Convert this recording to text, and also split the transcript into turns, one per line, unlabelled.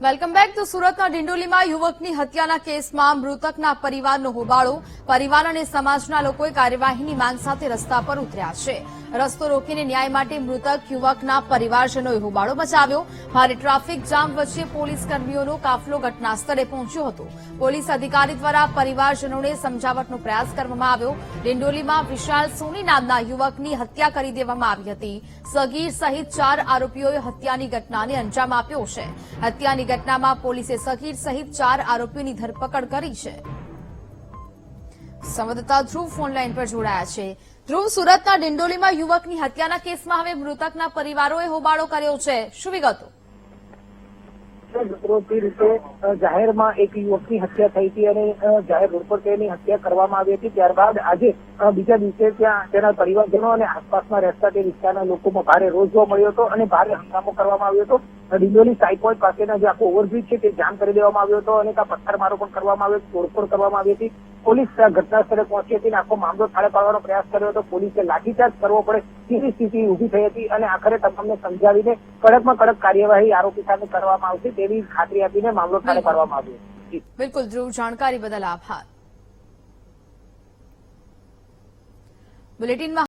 Welcome back તો સુરતના ડિંડોલીમાં યુવકની હત્યાના કેસમાં મૃતકના પરિવારનો હોબાળો પરિવાર અને સમાજના લોકોએ કાર્યવાહીની માંગ સાથે રસ્તા પર ઉતર્યા છે. રસ્તો રોકીને ન્યાય માટે મૃતક યુવકના પરિવારજનોએ હોબાળો મચાવ્યો. ભારે ટ્રાફિક જામ વચ્ચે પોલીસ કર્મીઓનો કાફલો ઘટના સ્થળે પહોંચ્યો હતો. પોલીસ અધિકારી દ્વારા પરિવારજનોને સમજાવટનો પ્રયાસ કરવામાં આવ્યો. ડિંડોલીમાં વિશાલ સોની નામના યુવકની હત્યા કરી દેવામાં આવી હતી. સગીર સહિત ચાર આરોપીઓએ હત્યાની ઘટનાને અંજામ આપ્યો છે. હત્યાની ઘટનામાં પોલીસે સગીર સહિત ચાર આરોપીઓની ધરપકડ કરી છે. સંવાદદાતા ધ્રુવ ફોનલાઈન પર જોડાયા છે. ધ્રુવ, સુરતના ડિંડોલીમાં યુવકની હત્યાના કેસમાં હવે મૃતકના પરિવારોએ હોબાળો કર્યો છે. શું વિગતો?
ગતરોજની રીતે જાહેરમાં એક યુવકની હત્યા થઈ હતી અને જાહેર રોડ પર તેની હત્યા કરવામાં આવી હતી. ત્યારબાદ આજે બીજા દિવસે ત્યાં તેના પરિવારજનો અને આસપાસમાં રહેતા તે વિસ્તારના લોકોમાં ભારે રોષ જોવા મળ્યો હતો અને ભારે હંગામો કરવામાં આવ્યો હતો. ડિંડોલી સાઈ પોઈન્ટ પાસેના જે આખો ઓવરબ્રિજ છે તે જામ કરી દેવામાં આવ્યો હતો અને પથ્થરમારો પણ કરવામાં આવ્યો, તોડફોડ કરવામાં આવી હતી. પોલીસ ઘટના સ્થળે પહોંચી હતી અને આખો મામલો થાળે પાડવાનો પ્રયાસ કર્યો હતો. પોલીસે લાઠીચાર્જ કરવો પડે તેવી સ્થિતિ ઊભી થઈ હતી અને આખરે તમામને સમજાવીને કડકમાં કડક કાર્યવાહી આરોપી સામે કરવામાં આવશે તેવી ખાતરી આપીને મામલો થાળે પાડવામાં આવ્યો.
બિલકુલ ધ્રુવ જાણકારી બદલ આભાર. બુલેટિનમાં